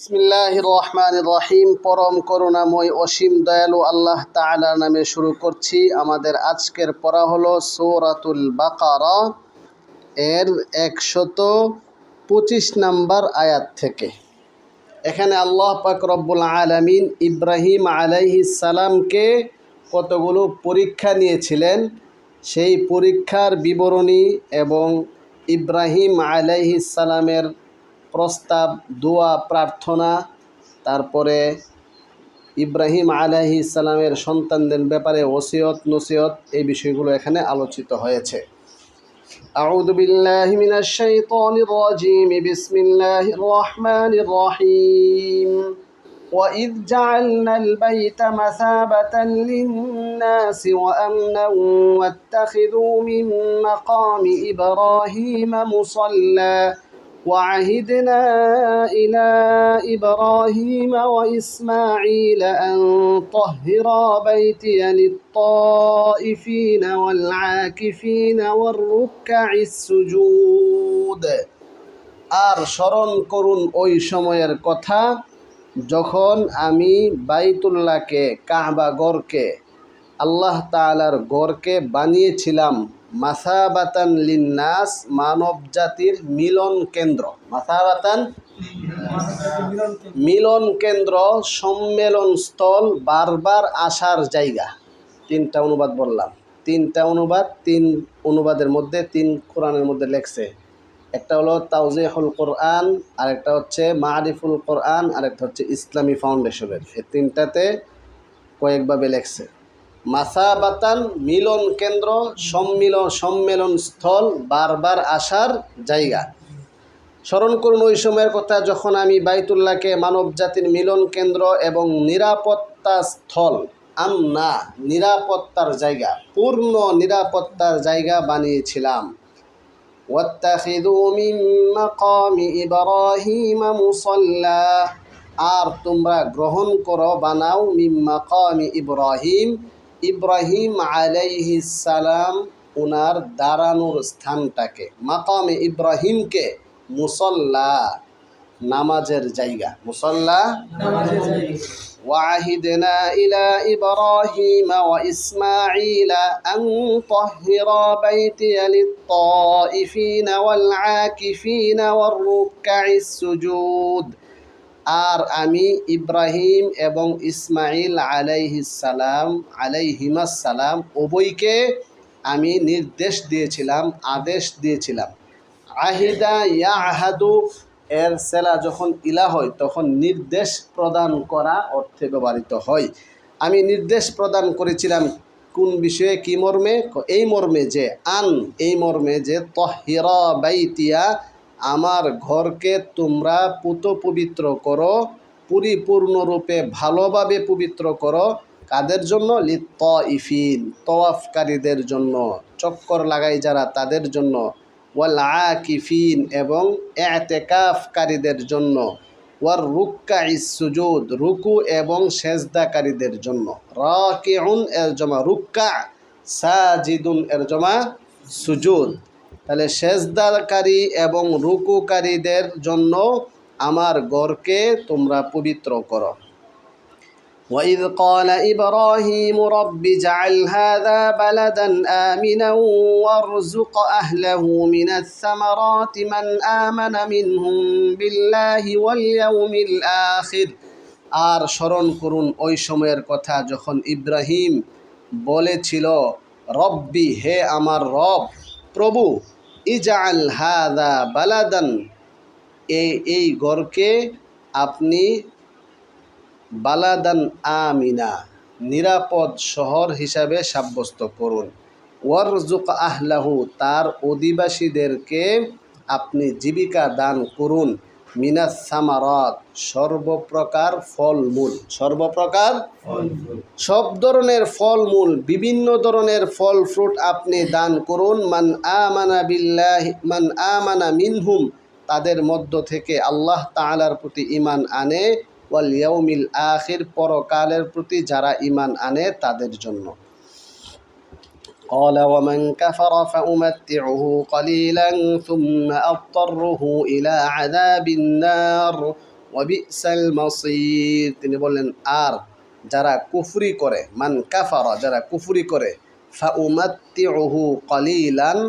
রহমান রহিম পরম করুণাময় অসীম দয়ালু আল্লাহ তাআলার নামে শুরু করছি। আমাদের আজকের পড়া হলো সৌরাতুল বাকারা এর একশত পঁচিশ নাম্বার আয়াত থেকে। এখানে আল্লাহ পাক রব্বুল আলামিন ইব্রাহিম সালামকে কতগুলো পরীক্ষা নিয়েছিলেন? সেই পরীক্ষার বিবরণী এবং ইব্রাহিম সালামের প্রস্তাব দোয়া প্রার্থনা তারপরে ইব্রাহিম আলাহি ইসালামের সন্তানদের ব্যাপারে ওসিয়ত নসিয়ত এই বিষয়গুলো এখানে আলোচিত হয়েছে أعوذ بالله من الشيطان الرجيم بسم الله الرحمن الرحيم وإذ جعلنا البيت مثابة للناس وأمنا واتخذوا من مقام إبراهيم مصلى وعهدنا إلى إبراهيم وإسماعيل أن طهرا بيتي للطائفين والعاكفين والركع السجود আর স্মরণ করুন ওই সময়ের কথা যখন আমি বাইতুল্লাহকে কাহবা গড়কে আল্লাহ তাআলার গড়কে বানিয়েছিলাম মাসাবাতান লিন্নাস মানব জাতির মিলন কেন্দ্র। মাসাবাতান মিলন কেন্দ্র, সম্মেলন স্থল, বারবার আসার জায়গা। তিনটা অনুবাদ বললাম। তিনটা অনুবাদ, তিন অনুবাদের মধ্যে, তিন কোরআনের মধ্যে লেখছে। একটা হলো তাউজিহুল কোরআন, আরেকটা হচ্ছে মারিফুল কোরআন, আরেকটা হচ্ছে ইসলামী ফাউন্ডেশনের। এই তিনটাতে কয়েকভাবে লেখছে। মাসাবাতান মিলন কেন্দ্র, সম্মিলন, সম্মেলন স্থল, বারবার আসার জায়গা। স্মরণ করুন ওই সময়ের কথা, যখন আমি বাইতুল্লাহকে মানব জাতির মিলন কেন্দ্র এবং নিরাপত্তা স্থল আম না নিরাপত্তার জায়গা, পূর্ণ নিরাপত্তার জায়গা বানিয়েছিলাম। আর তোমরা গ্রহণ করো, বানাও মিম্মা কমি ইব্রাহিম ইব্রাহিম সালাম উনার দাঁড়ানোর স্থানটাকে মাকামে ইব্রাহিমকে মুসল্লা নামাজের জায়গা। মুসল্লা ওয়াহিদেনা ইলা ইব্রাহিম ওয়া ইসমাঈলা আন তাহহিরা বাইতিয়া লিত-তাইফিনা ওয়াল আকিফিনা ওয়ার রুকআ'is আর আমি ইব্রাহিম এবং ইসমাইল আলাইহিসালাম আলাইহিমাসালাম উভয়কে আমি নির্দেশ দিয়েছিলাম, আদেশ দিয়েছিলাম। আহিদা ইয়া আহাদু এর সেলা যখন ইলা হয়, তখন নির্দেশ প্রদান করা অর্থে ব্যবহৃত হয়। আমি নির্দেশ প্রদান করেছিলাম কোন বিষয়ে, কি মর্মে? এই মর্মে যে আন, এই মর্মে যে তহিরা বাইতিয়া আমার ঘরকে তোমরা পুত পবিত্র করো, পরিপূর্ণরূপে ভালোভাবে পবিত্র করো। কাদের জন্য? লিত ইফিন তওয়াফকারীদের জন্য। চক্কর লাগাই যারা তাদের জন্য। ওয়াল আকিফিন, এবং এতেকাফকারীদের জন্য। ওয়ার রুক্কা ইসুজুদ রুকু এবং সেজদাকারীদের জন্য। রাকিউন এর জমা, রুক্কা, সাজিদুন এর জমা, সুজুদ। তাহলে সেজদাকারী এবং রুকুকারীদের জন্য আমার গড়কে তোমরা পবিত্র করো وإذ قال إبراهيم رب اجعل هذا بلدا آمنا وارزق أهله من الثمرات من آمن منهم بالله واليوم الآخر আর স্মরণ করুন ওই সময়ের কথা যখন ইব্রাহিম বলেছিল রব্বি হে আমার রব প্রভু ইজাল হাদা বালাদান। এই এই গড়কে আপনি বালাদান আমিনা, নিরাপদ শহর হিসাবে সাব্যস্ত করুন। ওয়ারজুক আহলাহু, তার অধিবাসীদেরকে আপনি জীবিকা দান করুন। মিনাস সামারত সর্বপ্রকার ফলমূল। সর্বপ্রকার সব ধরনের ফলমূল বিভিন্ন ধরনের ফল ফ্রুট আপনি দান করুন। মান আমানা বিল্লাহ মান আমানা মিনহুম তাদের মধ্য থেকে আল্লাহ তাআলার প্রতি ইমান আনে। ওয়াল ইয়াউমিল আখির পরকালের প্রতি যারা ইমান আনে তাদের জন্য। قال ومن كفر فأمتعه قليلا ثم أضطره إلى عذاب النار ওয়াবিসাল মসির তিনি বললেন আর যারা কুফরি করে মান কাফারা যারা কুফরি করে ফা উমাত্তি ওহু কলিলান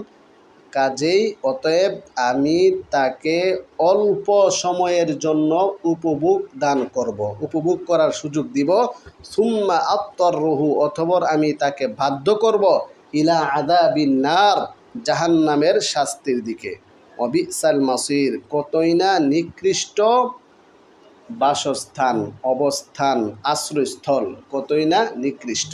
কাজেই অতএব আমি তাকে অল্প সময়ের জন্য উপভোগ দান করব উপভোগ করার সুযোগ দিব সুম্মা আত্মর রহু অথবর আমি তাকে বাধ্য করব ইলা আদা নার জাহান্নামের শাস্তির দিকে অবিসাল মাসির কতই না নিকৃষ্ট বাসস্থান অবস্থান আশ্রয়স্থল কতই না নিকৃষ্ট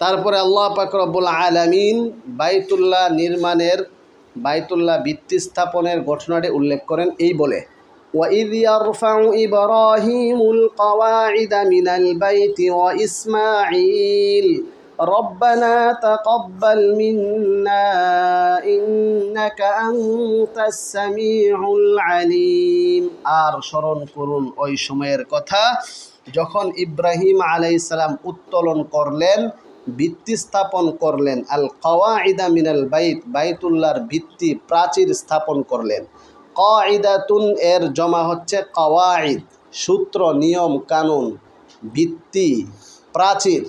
তারপরে আল্লাহ পাক রব্বুল আলামিন বাইতুল্লাহ নির্মাণের বাইতুল্লাহ ভিত্তি স্থাপনের ঘটনাটি উল্লেখ করেন এই বলে وإذ يرفع إبراهيم القواعد من البيت وإسماعيل ربنا تقبل منا إنك أنت السميع العليم আর স্মরণ করুন ওই সময়ের কথা যখন ইব্রাহিম আলাইসালাম উত্তোলন করলেন ভিত্তি স্থাপন করলেন আল কওয়াইদা মিনাল বাইত বাইতুল্লাহর ভিত্তি প্রাচীর স্থাপন করলেন কঈদাতুন এর জমা হচ্ছে কওয়াইদ সূত্র নিয়ম কানুন ভিত্তি প্রাচীর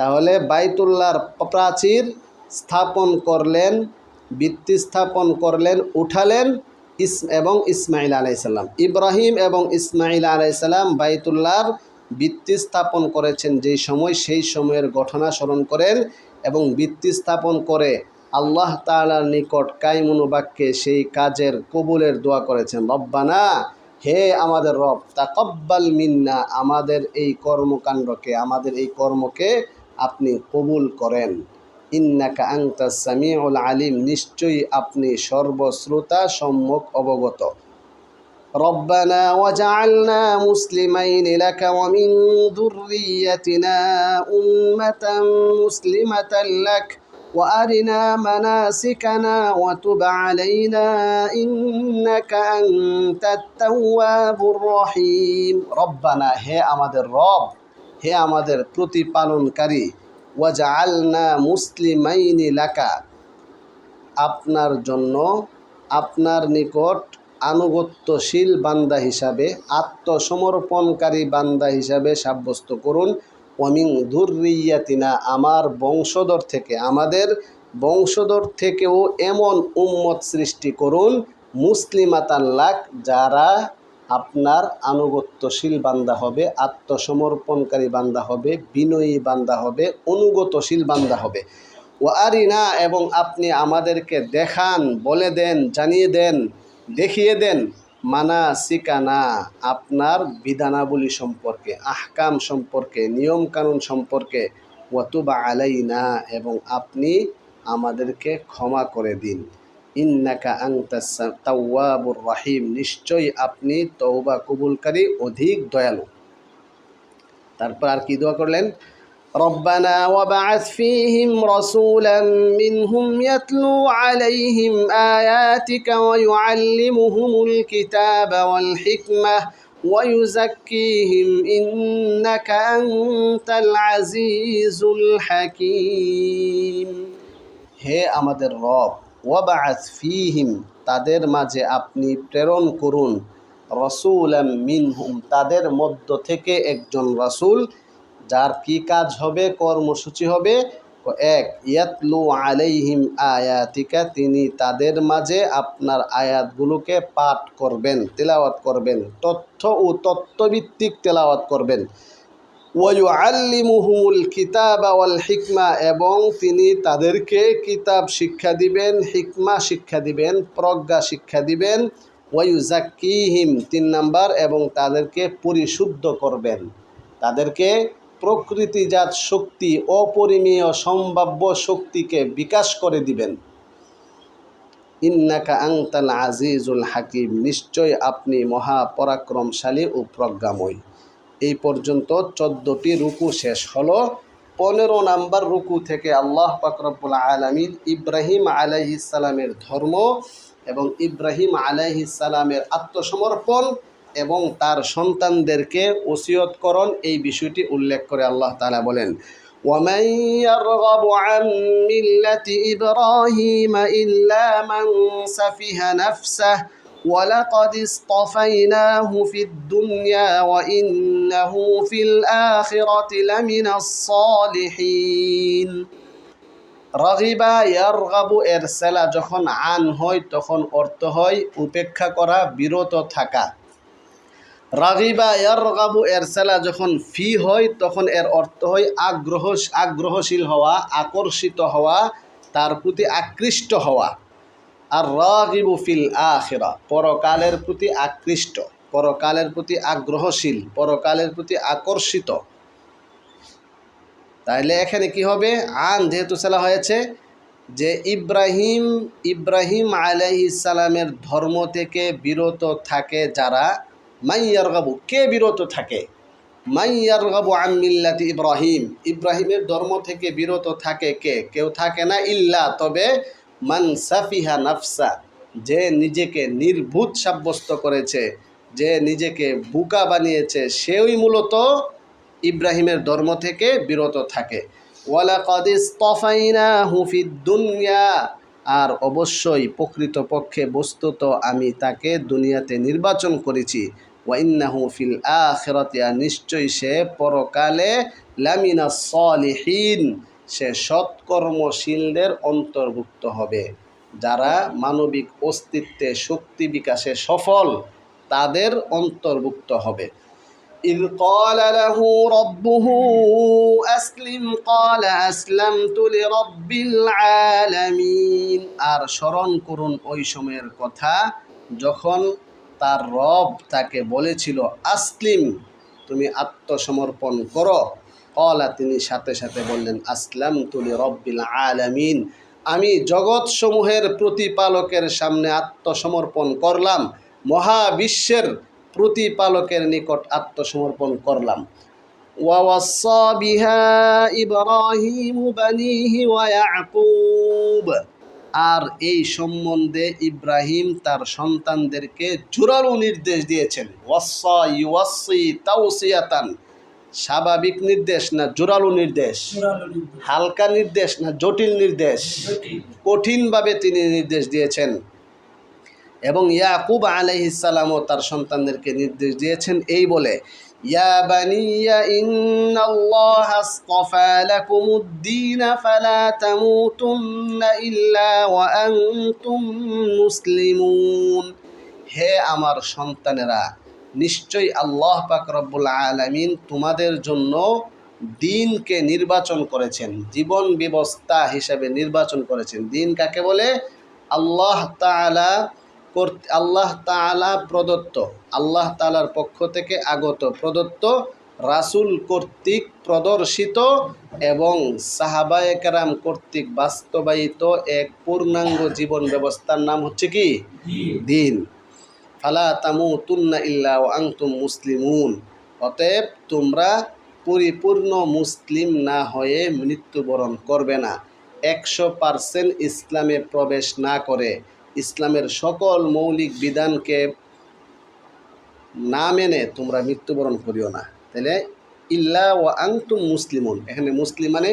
তাহলে বাইতুল্লাহর প্রাচীর স্থাপন করলেন, ভিত্তি স্থাপন করলেন, উঠালেন ইস, এবং ইসমাইল আলাইসাল্লাম ইব্রাহিম এবং ইসমাইল আলাইসাল্লাম বাইতুল্লাহর ভিত্তি স্থাপন করেছেন যেই সময়, সেই সময়ের ঘটনা স্মরণ করেন এবং ভিত্তি স্থাপন করে আল্লাহ তালার নিকট কাইমুনুবাক্যে সেই কাজের কবুলের দোয়া করেছেন। রব্বানা, হে আমাদের রব, তাকব্বাল মিন্না, আমাদের এই কর্মকাণ্ডকে, আমাদের এই কর্মকে আপনি কবুল করেন ইন্নাকা আংতা সামিউল আলিম নিশ্চয়ই আপনি সর্বশ্রোতা সম্মুখ অবগত ربنا وجعلنا مسلمين لك ومن ذريتنا أمة مسلمة لك وأرنا مناسكنا وتب علينا إنك أنت التواب الرحيم ربنا هي আমাদের রব হে আমাদের প্রতিপালনকারী, ওয়াজআলনা মুসলিমাইনি লাকা, আপনার জন্য আপনার নিকট আনুগত্যশীল বান্দা হিসাবে, আত্মসমর্পণকারী বান্দা হিসাবে সাব্যস্ত করুন। অমিং ধুরিয়াতিনা আমার বংশধর থেকে, আমাদের বংশধর থেকেও এমন উম্মত সৃষ্টি করুন মুসলিমাতাল্লাক যারা আপনার আনুগত্যশীল বান্দা হবে, আত্মসমর্পণকারী বান্দা হবে, বিনয়ী বান্দা হবে, অনুগতশীল বান্দা হবে। ও আরিনা, এবং আপনি আমাদেরকে দেখান, বলে দেন, জানিয়ে দেন, দেখিয়ে দেন মানা সিকানা আপনার বিধানাবলী সম্পর্কে, আহকাম সম্পর্কে নিয়ম কানুন সম্পর্কে ওয়াতুবা আলাইনা, এবং আপনি আমাদেরকে ক্ষমা করে দিন। ইন্নাকা আংতা তাওয়াবুর রাহিম নিশ্চয়ই আপনি তৌবা কবুলকারী অধিক দয়ালু তারপর আর কি দোয়া করলেন ربنا وبعث فيهم رسولا منهم يتلو عليهم آياتك ويعلمهم الكتاب والحكمة ويزكيهم إنك أنت العزيز الحكيم হে আমাদের রব ওয়াবাআস ফিহিম, তাদের মাঝে আপনি প্রেরণ করুন। রসুল মিনহুম, তাদের মধ্য থেকে একজন রসুল, যার কি কাজ হবে, কর্মসূচি হবে? এক, ইয়াতলু আলাইহিম আয়াতিকা, তিনি তাদের মাঝে আপনার আয়াতগুলোকে পাঠ করবেন, তেলাওয়াত করবেন, তথ্য ও তত্ত্বভিত্তিক তেলাওয়াত করবেন। ওয়ু এবং তিনি তাদেরকে কিতাব শিক্ষা দিবেন, হিকমা শিক্ষা দিবেন, প্রজ্ঞা শিক্ষা দিবেন ওয়ু জাকিহিম তিন নাম্বার, এবং তাদেরকে পরিশুদ্ধ করবেন। তাদেরকে প্রকৃতিজাত শক্তি, অপরিমেয় সম্ভাব্য শক্তিকে বিকাশ করে দিবেন। ইন্নাকা আংতাল আজিজুল হাকিম, নিশ্চয় আপনি মহাপরাক্রমশালী ও প্রজ্ঞাময়। এই পর্যন্ত চোদ্দোটি রুকু শেষ হলো পনেরো নাম্বার রুকু থেকে আল্লাহ পাকরবুল আলমিন ইব্রাহিম আলাইহিসালামের ধর্ম এবং ইব্রাহিম আলাইহিসালামের আত্মসমর্পণ এবং তার সন্তানদেরকে ওসিয়তকরণ এই বিষয়টি উল্লেখ করে আল্লাহ তালা বলেন ومن يرغب عن ملة إبراهيم إلا من سفه نفسه ولقد اصطفيناه في الدنيا وإنه في الآخرة لمن الصالحين রগিবা ইয়ারগাবু এর সেলা যখন আন হয় তখন অর্থ হয় উপেক্ষা করা বিরত থাকা রাগিবা ইয়ারগাবু এর সেলা যখন ফি হয় তখন এর অর্থ হয় আগ্রহ আগ্রহশীল হওয়া আকর্ষিত হওয়া তার প্রতি আকৃষ্ট হওয়া আর রাগিবু ফিল আখিরা, পরকালের প্রতি আকৃষ্ট, পরকালের প্রতি আগ্রহশীল, পরকালের প্রতি আকর্ষিত। তাহলে এখানে কি হবে? আন যেহেতু সেলা হয়েছে, যে ইব্রাহিম ইব্রাহিম আলাইহি সালামের ধর্ম থেকে বিরত থাকে যারা? মাইয়ার গাবু কে বিরত থাকে? মাইয়ার গাবু আমিল্লাতি ইব্রাহিম। ইব্রাহিমের ধর্ম থেকে বিরত থাকে কে? কেউ থাকে না ইল্লা, তবে মান সাফিহা নাফসা, যে নিজেকে নির্ভূত সাব্যস্ত করেছে, যে নিজেকে বুকা বানিয়েছে সেই মূলত ইব্রাহিমের ধর্ম থেকে বিরত থাকে। দুনিয়া, আর অবশ্যই প্রকৃতপক্ষে বস্তুত আমি তাকে দুনিয়াতে নির্বাচন করেছি। ওয়াইন্নাহু ফিল আখিরাতি, আর নিশ্চয়ই সে পরকালে লামিনা সলিহীন। সে সৎকর্মশীলদের অন্তর্ভুক্ত হবে যারা মানবিক অস্তিত্বে শক্তি বিকাশে সফল তাদের অন্তর্ভুক্ত হবে إذ قال له ربه أسلم قال أسلمت لرب العالمين আর স্মরণ করুন ওই সময়ের কথা যখন তার রব তাকে বলেছিল আসলিম তুমি আত্মসমর্পণ করো কলা তিনি সাথে সাথে বললেন আসলাম তুলি রব্বিল আলামিন আমি জগৎসমূহের প্রতিপালকের সামনে আত্মসমর্পণ করলাম মহাবিশ্বের প্রতিপালকের নিকট আত্মসমর্পণ করলাম ووصى بها إبراهيم بنيه ويعقوب আর এই সম্বন্ধে ইব্রাহিম তার সন্তানদেরকে জোরালো নির্দেশ দিয়েছেন ওয়াসা ইউয়াসি তাওসিয়াতান স্বাভাবিক নির্দেশ না জোরালো নির্দেশ? হালকা নির্দেশ না জটিল নির্দেশ? কঠিনভাবে তিনি নির্দেশ দিয়েছেন। এবং ইয়াকুব আলাইহিসালামও তার সন্তানদেরকে নির্দেশ দিয়েছেন এই বলে হে আমার সন্তানেরা নিশ্চয়ই আল্লাহ পাক রব্বুল আলামিন তোমাদের জন্য দিনকে নির্বাচন করেছেন জীবন ব্যবস্থা হিসাবে নির্বাচন করেছেন। দিন কাকে বলে? আল্লাহ তাআলা কর্ত- আল্লাহ তাআলা প্রদত্ত আল্লাহ তাআলার পক্ষ থেকে আগত প্রদত্ত রাসূল কর্তৃক প্রদর্শিত এবং সাহাবায়ে কেরাম কর্তৃক বাস্তবায়িত এক পূর্ণাঙ্গ জীবন ব্যবস্থার নাম হচ্ছে কি? দিন। ফালা তামু তুন্না ইল্লা ওয়া আনতুম মুসলিমুন। অতএব তোমরা পরিপূর্ণ মুসলিম না হয়ে মৃত্যুবরণ করবে না। একশো পার্সেন্ট ইসলামে প্রবেশ না করে ইসলামের সকল মৌলিক বিধানকে না মেনে তোমরা মৃত্যুবরণ করিও না। তাহলে ইল্লা ও আংতুম মুসলিমুন। এখানে মুসলিম মানে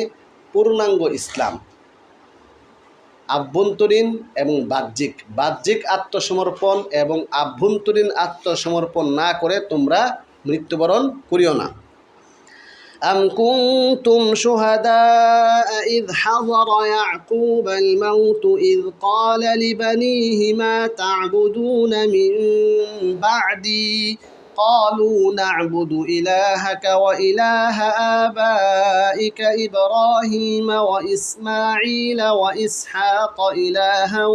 পূর্ণাঙ্গ ইসলাম। আভ্যন্তরীণ এবং বাহ্যিক বাহ্যিক আত্মসমর্পণ এবং আভ্যন্তরীণ আত্মসমর্পণ না করে তোমরা মৃত্যুবরণ করিও না أم كنتم شهداء إذ حضر يعقوب الموت إذ قال لبنيه ما تعبدون من بعدي قالوا نعبد إلهك وإله آبائك إبراهيم وإسماعيل وإسحاق إلها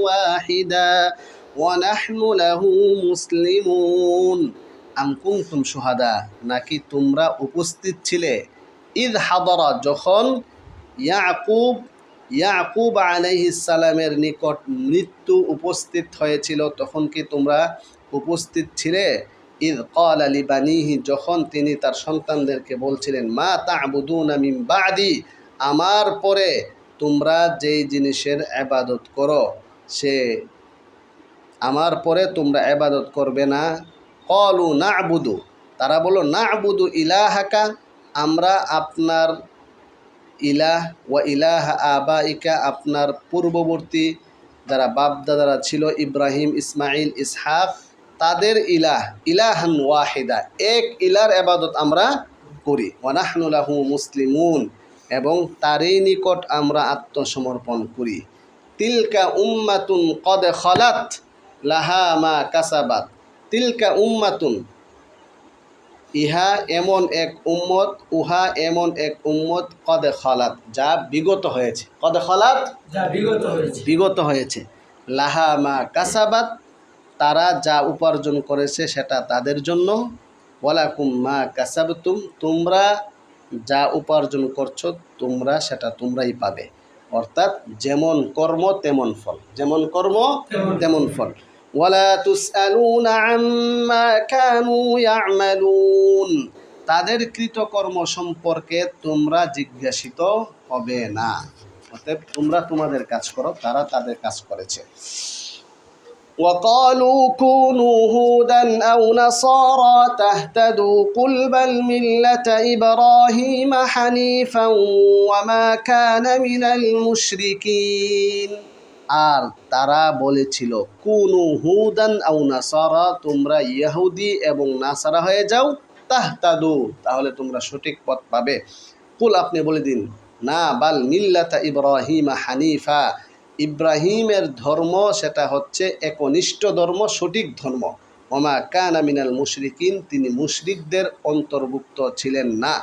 واحدا ونحن له مسلمون আম কুমতুম সুহাদা নাকি তোমরা উপস্থিত ছিলে ঈদ হাদরা যখন ইয়াকুব ইয়াকুব আলাইহিসালামের নিকট মৃত্যু উপস্থিত হয়েছিল তখন কি তোমরা উপস্থিত ছিলে ঈদ কল আলী যখন তিনি তার সন্তানদেরকে বলছিলেন, মা তাবুদুন মিন বাদি আমার পরে তোমরা যেই জিনিসের আবাদত করো, সে আমার পরে তোমরা আবাদত করবে না। কলু না আবুদু তারা বলো না আবুদু ইলাহাকা আমরা আপনার ইলাহ ওয়া ইলাহ আবা ইকা আপনার পূর্ববর্তী যারা বাপ দাদারা ছিল, ইব্রাহিম ইসমাইল ইসহাক তাদের ইলাহ ইলাহান ওয়াহিদা। এক ইলার আবাদত আমরা করি। ওয়ানাহনুলাহু মুসলিমুন এবং তারই নিকট আমরা আত্মসমর্পণ করি। তিলকা উম্মাতুন কদ খলাত লাহা মা কাসাবাত। তিলকা উম্মাতুন ইহা এমন এক উম্মত উহা এমন এক উম্মত কদে খলাত যা বিগত হয়েছে। কদে খলাত? যা বিগত হয়েছে। বিগত হয়েছে। লাহা মা কাসাবাত তারা যা উপার্জন করেছে সেটা তাদের জন্য। ওয়ালাকুম মা কাসাবতুম তোমরা যা উপার্জন করছ তোমরা সেটা তোমরাই পাবে। অর্থাৎ যেমন কর্ম তেমন ফল। যেমন কর্ম তেমন ফল। ওয়ালা তুসআলুনা আম্মা কানু ইয়ামালুন। তাদের কৃতকর্ম সম্পর্কে তোমরা জিজ্ঞাসিত হবে না। অতএব তোমরা তোমাদের কাজ করো তারা তাদের কাজ করেছে। وقالوا كونوا هودا أو نصارى تهتدوا قل بل ملة إبراهيم حنيفا وما كان من المشركين আর তারা বলেছিল কুনু হুদান আউ নাসারা তোমরা ইহুদি এবং নাসারা হয়ে যাও তাহতাদু তাহলে তোমরা সঠিক পথ পাবে কুল আপনি বলে দিন না বাল মিল্লাতা ইব্রাহিমা হানিফা ইব্রাহিমের ধর্ম সেটা হচ্ছে একনিষ্ঠ ধর্ম সঠিক ধর্ম ওমা কানা মিনাল মুশরিকিন তিনি মুশরিকদের অন্তর্ভুক্ত ছিলেন না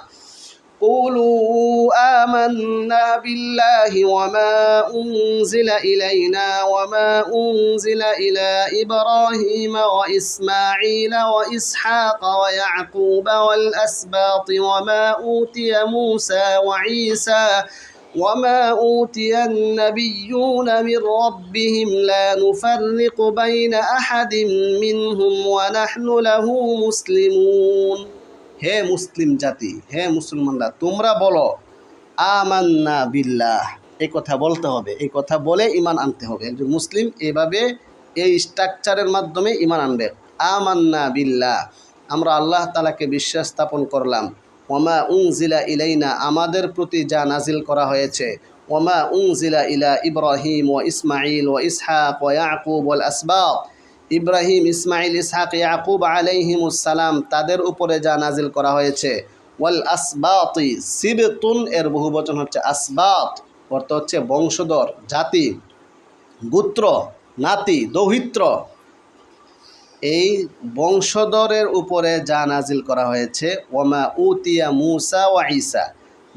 قولوا آمنا بالله وما أنزل إلينا وما أنزل إلى إبراهيم وإسماعيل وإسحاق ويعقوب والأسباط وما أوتي موسى وعيسى وما أوتي النبيون من ربهم لا نفرق بين أحد منهم ونحن له مسلمون হে মুসলিম জাতি হে মুসলমানরা তোমরা বলো আমান্না বিল্লাহ এই কথা বলতে হবে এই কথা বলে ইমান আনতে হবে একজন মুসলিম এভাবে এই স্ট্রাকচারের মাধ্যমে ইমান আনবে আমান্না বিল্লাহ আমরা আল্লাহ তালাকে বিশ্বাস স্থাপন করলাম ওমা উং জিলা ইলাইনা, আমাদের প্রতি যা নাজিল করা হয়েছে। ওমা উং জিলা ইলা ইব্রাহিম ও ইসমাইল ও ইসহাক ও ইয়াকুব ওল আসবাব। ইব্রাহিম ইসমাইল ইসহাক, ইয়াকুব আলাইহিমুসালাম তাদের উপরে যা নাজিল করা হয়েছে। ওয়াল আসবাতি সিবেতুন, এর বহু বচন হচ্ছে আসবাত, অর্থ হচ্ছে বংশধর, জাতি, গোত্র, নাতি, দৌহিত্র। এই বংশধরের উপরে যা নাজিল করা হয়েছে ওমা উতিয়া মুসা ওয়া ঈসা।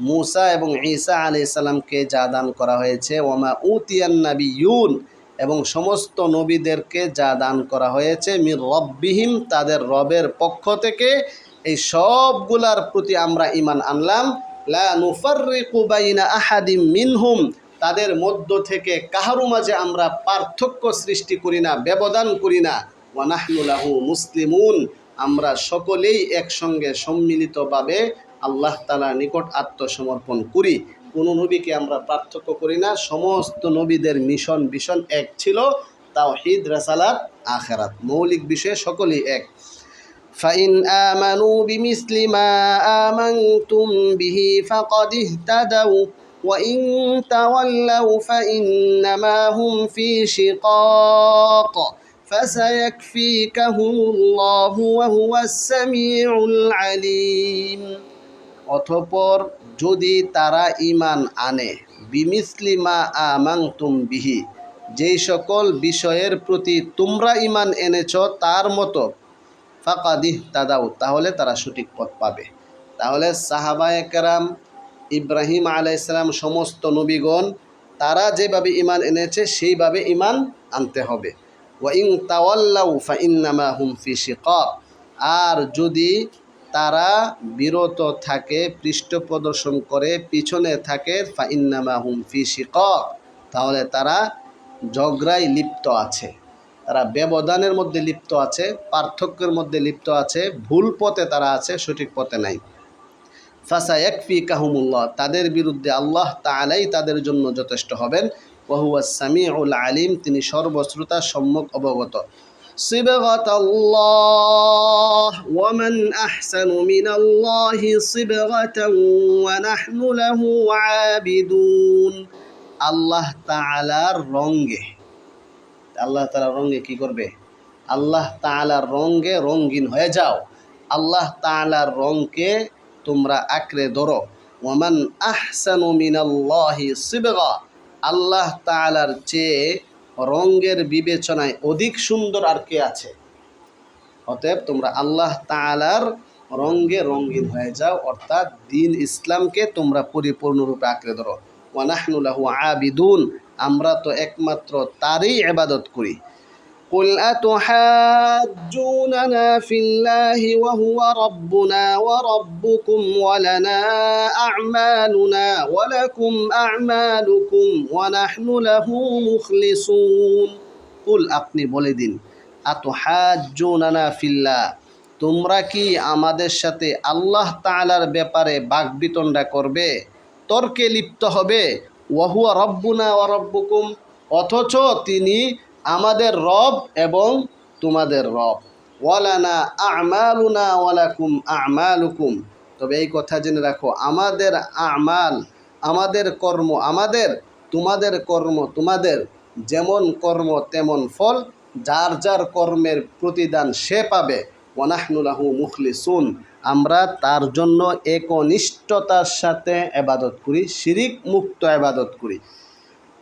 মুসা এবং ঈসা আলি সাল্লামকে যা দান করা হয়েছে ওমা উতিয়ান ইউন এবং সমস্ত নবীদেরকে যা দান করা হয়েছে, মির রব্বিহিম, তাদের রবের পক্ষ থেকে। এই সবগুলার প্রতি আমরা ইমান আনলাম। লা আহাদিম মিনহুম, তাদের মধ্য থেকে কাহারু মাঝে আমরা পার্থক্য সৃষ্টি করি না, ব্যবধান করি না। ওয়ানাহনুলাহু মুসলিমুন আমরা সকলেই একসঙ্গে সম্মিলিতভাবে আল্লাহ তালার নিকট আত্মসমর্পণ করি কোনো নবীকে আমরা পার্থক্য করি না সমস্ত নবীদের মিশন ভীষণ এক ছিল তাওহিদ রাসালাত আখেরাত মৌলিক বিষয়ে সকলেই এক فإن آمنوا بمثل ما آمنتم به فقد اهتدوا وإن تولوا فإنما هم في شقاق فسيكفيكهم الله وهو السميع العليم অতপর যদি তারা ইমান আনে বিমিসলিমা আমাংতুম বিহি যেই সকল বিষয়ের প্রতি তোমরা ইমান এনেছ তার মতো ফাকাদিহ তাদাও তাহলে তারা সঠিক পথ পাবে তাহলে সাহাবা একরাম ইব্রাহিম আলাইসালাম সমস্ত নবীগণ তারা যেভাবে ইমান এনেছে সেইভাবে ইমান আনতে হবে ওয়াইং তাওয়াল্লাউ হুম ফি শিকাক আর যদি তারা বিরত থাকে, পৃষ্ঠ প্রদর্শন করে, পিছনে থাকে, ফাইন্নামা হুম ফি শিকাক তাহলে তারা ঝগড়ায় লিপ্ত আছে। তারা ব্যবধানের মধ্যে লিপ্ত আছে, পার্থক্যের মধ্যে লিপ্ত আছে, ভুল পথে তারা আছে, সঠিক পথে নাই। ফাসা একফি কাহুমুল্লাহ তাদের বিরুদ্ধে আল্লাহ তালাই তাদের জন্য যথেষ্ট হবেন। ওহুয়া সামিউল আলিম তিনি সর্বশ্রোতা সম্মুখ অবগত صبغة الله ومن أحسن من الله صبغة ونحن له عابدون আল্লাহ তাআলার রঙ্গে আল্লাহ তালার রঙে কি করবে আল্লাহ তালার রঙে রঙিন হয়ে যাও আল্লাহ তালার রঙকে তোমরা আঁকড়ে ধরো ওমান আহসানু মিনাল্লাহি সিবগা আল্লাহ তালার চেয়ে রঙ্গের বিবেচনায় অধিক সুন্দর আর কে আছে? অতএব তোমরা আল্লাহ তালার রঙ্গে রঙ্গিন হয়ে যাও, অর্থাৎ দিন ইসলামকে তোমরা পরিপূর্ণরূপে আঁকড়ে ধরো। ওয়ানাহনুল্লাহ আবিদুন, আমরা তো একমাত্র তারই এবাদত করি। قل أتحاجوننا في الله وهو ربنا وربكم ولنا أعمالنا ولكم أعمالكم ونحن له مخلصون قل আপনি বলে দিন আতুহাজ্জুনানা ফিল্লাহ তোমরা কি আমাদের সাথে আল্লাহ তাআলার ব্যাপারে বাগবিতণ্ডা করবে তর্কে লিপ্ত হবে ওয়াহুয়া রব্বুনা ওয়া রব্বুকুম অথচ তিনি আমাদের রব এবং তোমাদের রব। ওয়ালানা আমালুনা ওয়ালাকুম আমালুকুম। তবে এই কথা জেনে রাখো, আমাদের আমাল, আমাদের কর্ম, আমাদের, তোমাদের কর্ম, তোমাদের যেমন কর্ম তেমন ফল, যার যার কর্মের প্রতিদান সে পাবে। ওয়ানাহনুলাহু মুখলিসুন। আমরা তার জন্য একনিষ্ঠতার সাথে এবাদত করি, শিরিক মুক্ত এবাদত করি।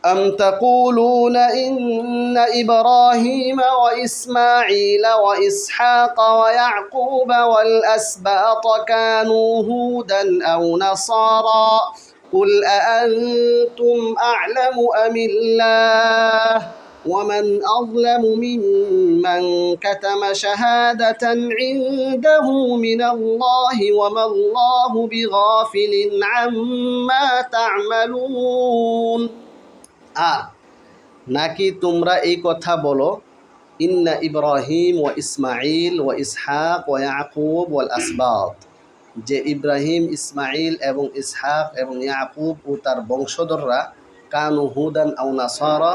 أم تقولون إن إبراهيم وإسماعيل وإسحاق ويعقوب والأسباط كانوا هودا أو نصارى قل أأنتم أعلم أم الله؟ ومن أظلم ممن كتم شهادة عنده من الله وما الله بغافل عما تعملون؟ আর নাকি তোমরা এই কথা বলো, ইন্না ইব্রাহিম ও ইসমাইল ও ইসহাক ও ইয়াকুব ওয়াল আসবাত যে ইব্রাহিম ইসমাইল এবং ইসহাক এবং ইয়াকুব ও তার বংশধররা, কানু হুদান আউ নাসারা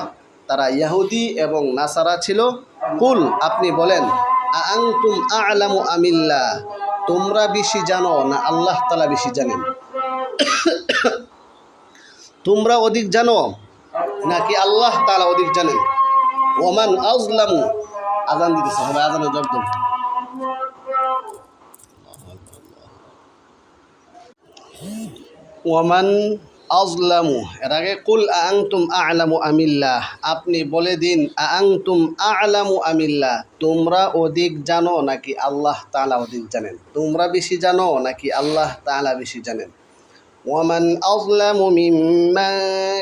তারা ইয়াহুদি এবং নাসারা ছিল। কুল, আপনি বলেন, আং আংতুম আলামু আমিল্লা তোমরা বেশি জানো না আল্লাহ তালা বেশি জানেন? তোমরা অধিক জানো? নাকি আল্লাহ তালা অধিক জানেন? ওমান আজলামু আজান দিতেছে, হবে আজানের জব দেব। ওমান আজলামু এর আগে কুল আংতুম আলামু আমিল্লাহ, আপনি বলে দিন আংতুম আলামু আমিল্লাহ, তোমরা অধিক জানো নাকি আল্লাহ তালা অধিক জানেন? তোমরা বেশি জানো নাকি আল্লাহ তালা বেশি জানেন? ومن أظلم ممن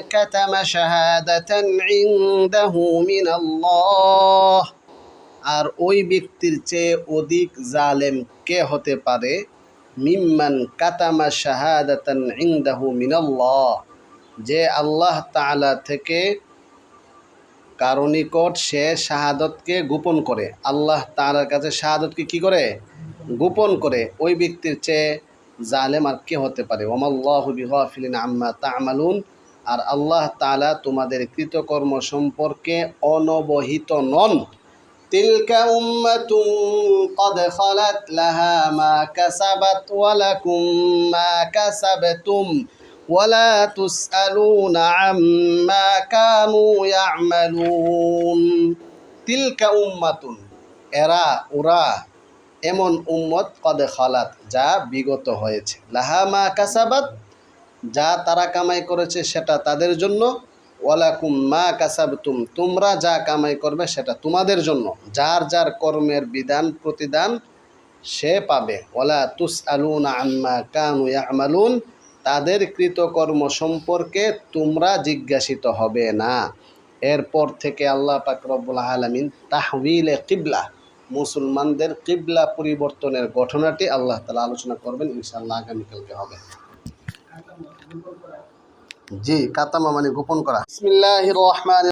كتم شهادة عنده من الله আর ওই ব্যক্তির চেয়ে অধিক জালেম কে হতে পারে মিম্মান কাতামা শাহাদাতান ইনদাহু মিনাল্লাহ যে আল্লাহ তাআলা থেকে কারো নিকট সে শাহাদতকে গোপন করে আল্লাহ তাআলার কাছে শাহাদতকে কি করে গোপন করে ওই ব্যক্তির চেয়ে জালেম আর কে হতে পারে ওমাল্লাহ বিগাফিলিন আম্মা তা'মালুন আর আল্লাহ তাআলা তোমাদের কৃতকর্ম সম্পর্কে অনবহিত নন তিলকা উম্মাতুন قد خلت لها ما كسبت ولكم ما كسبتم ولا تسألون عما كانوا يعملون তিলকা উম্মাতুন এরা ওরা এমন উম্মত কদে খালাত, যা বিগত হয়েছে। লাহা মা কাসাবাত, যা তারা কামাই করেছে সেটা তাদের জন্য। ওয়ালাকুম মা কাসাবতুম, তোমরা যা কামাই করবে সেটা তোমাদের জন্য। যার যার কর্মের বিধান প্রতিদান সে পাবে। ওলা তুস আলুন আম্মা কানু ইয়ামালুন, তাদের কৃতকর্ম সম্পর্কে তোমরা জিজ্ঞাসিত হবে না। এরপর থেকে আল্লাহ পাক রব্বুল আলমিন তাহবিলে কিবলা মুসলমানদের কিবলা পরিবর্তনের ঘটনাটি আল্লাহ তালা আলোচনা করবেন ইনশাল্লাহ আগামীকালকে হবে। জি, কাতামা মানে গোপন করা।